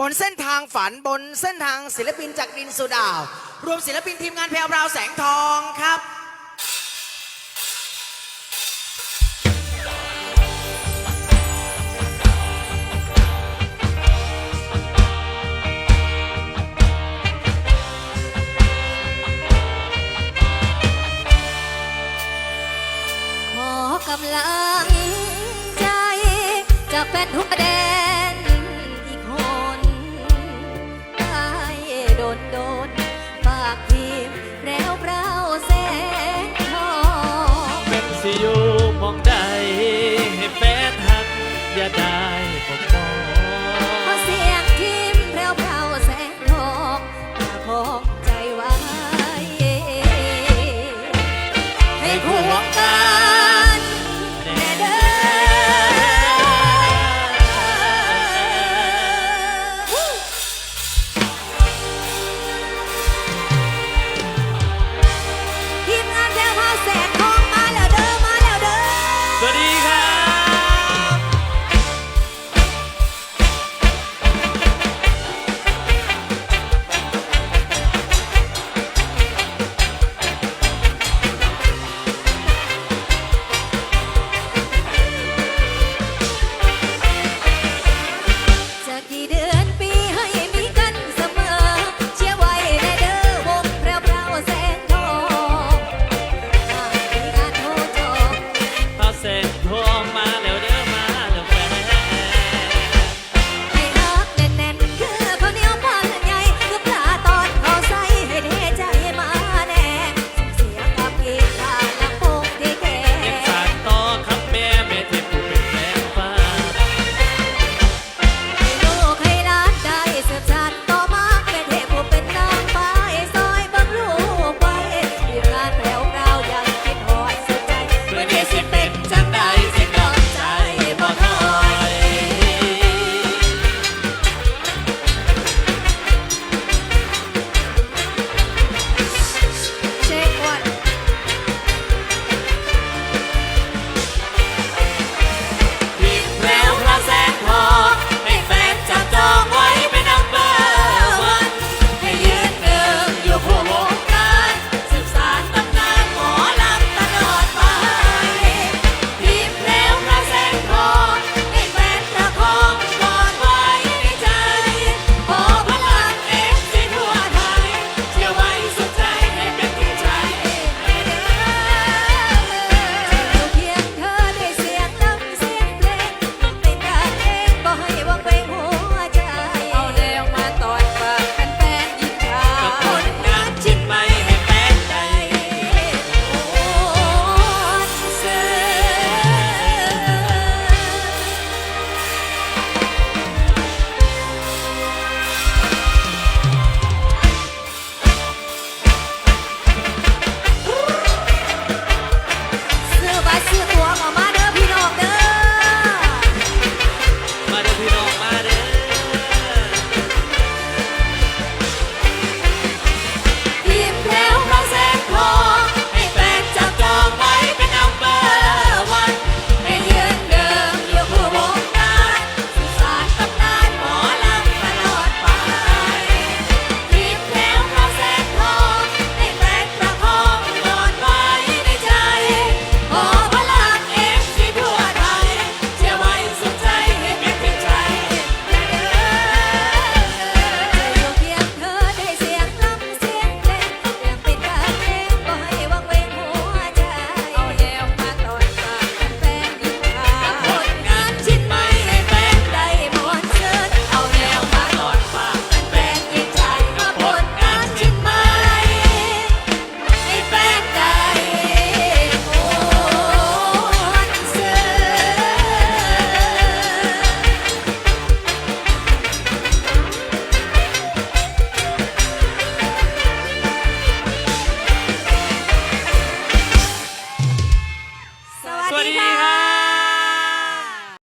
บนเส้นทางฝันบนเส้นทางศิลปินจากดินสุดาว รวมศิลปินทีมงานแพรวราวแสงทองครับขอกำลังใจจะเป็นหัวแดน จอเสียงทิมแผ่วแผ่วแสงทองประคองใจไว้ให้คู่หัวกา